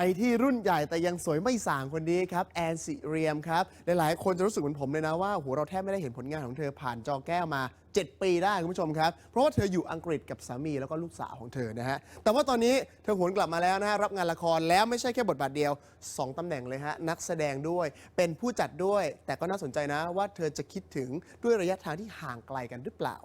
ไปที่รุ่นใหญ่แต่ยังสวยไม่ส่างคนนี้ครับแอนซิเรียมครับ หลายๆ คนจะรู้สึกเหมือนผมเลยนะว่าโหเราแทบไม่ได้เห็นผลงานของเธอผ่านจอแก้วมา 7 ปีได้คุณผู้ชมครับ เพราะว่าเธออยู่อังกฤษกับสามีแล้วก็ลูกสาวของเธอนะฮะ แต่ว่าตอนนี้เธอหวนกลับมาแล้วนะฮะรับงานละครแล้วไม่ใช่แค่บทบาทเดียว 2ตำแหน่งเลยฮะนักแสดงด้วยเป็นผู้จัดด้วย แต่ก็น่าสนใจนะว่าเธอจะคิดถึงด้วยระยะทางที่ห่างไกลกันหรือเปล่า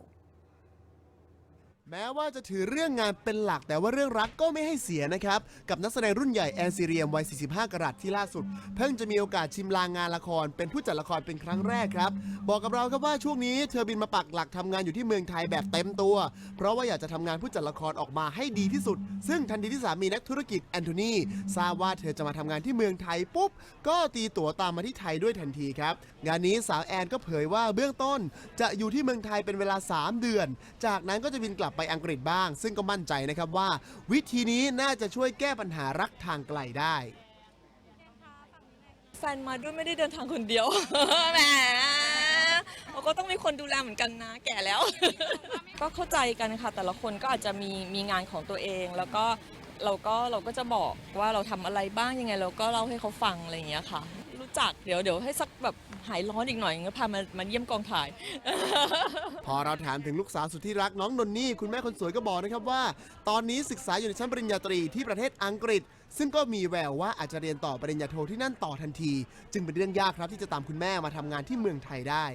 แม้ว่าจะถือเรื่องงานเป็นหลักแต่ว่าเรื่องรักก็ไม่ให้เสียนะครับ กับนักแสดงรุ่นใหญ่แอนซีเรียมวัย 45 กรัตที่ล่าสุด เพิ่งจะมีโอกาสชิมลางงานละคร เป็นผู้จัดละครเป็นครั้งแรกครับ บอกกับเราครับว่าช่วงนี้เธอบินมาปักหลักทำงานอยู่ที่เมืองไทยแบบเต็มตัว เพราะว่าอยากจะทำงานผู้จัดละครออกมาให้ดีที่สุด ซึ่งทันทีที่สามีนักธุรกิจแอนโทนีทราบว่าเธอจะมาทำงานที่เมืองไทยปุ๊บก็ตีตั๋วตามมาที่ไทยด้วยทันทีครับงานนี้สาวแอนก็เผยว่าเบื้องต้น จะอยู่ที่เมืองไทยเป็นเวลา 3 เดือน จากนั้นก็จะบินกลับไปอังกฤษบ้าง ซึ่งก็มั่นใจนะครับว่า วิธีนี้น่าจะช่วยแก้ปัญหารักทางไกลได้ แฟนมาด้วยไม่ได้เดินทางคนเดียว แหมเราก็ต้องมีคนดูแลเหมือนกันนะ แก่แล้ว ก็เข้าใจกันค่ะ แต่ละคนก็อาจจะมีมีงานของตัวเอง แล้วก็เราก็เราก็จะบอกว่าเราทำอะไรบ้างยังไง เราก็เล่าให้เขาฟังอะไรอย่างเงี้ยค่ะ จัก เดี๋ยวเดี๋ยวให้สักแบบหายร้อนอีกหน่อยก็พามามาเยี่ยมกองถ่าย พอเราถามถึงลูกสาวสุดที่รักน้องนนนี่คุณแม่คนสวยก็บอกนะครับว่า ตอนนี้ศึกษาอยู่ในชั้นปริญญาตรีที่ประเทศอังกฤษ ซึ่งก็มีแววว่าอาจจะเรียนต่อปริญญาโทที่นั่นต่อทันที จึงเป็นเรื่องยากครับที่จะตามคุณแม่มาทำงานที่เมืองไทยได้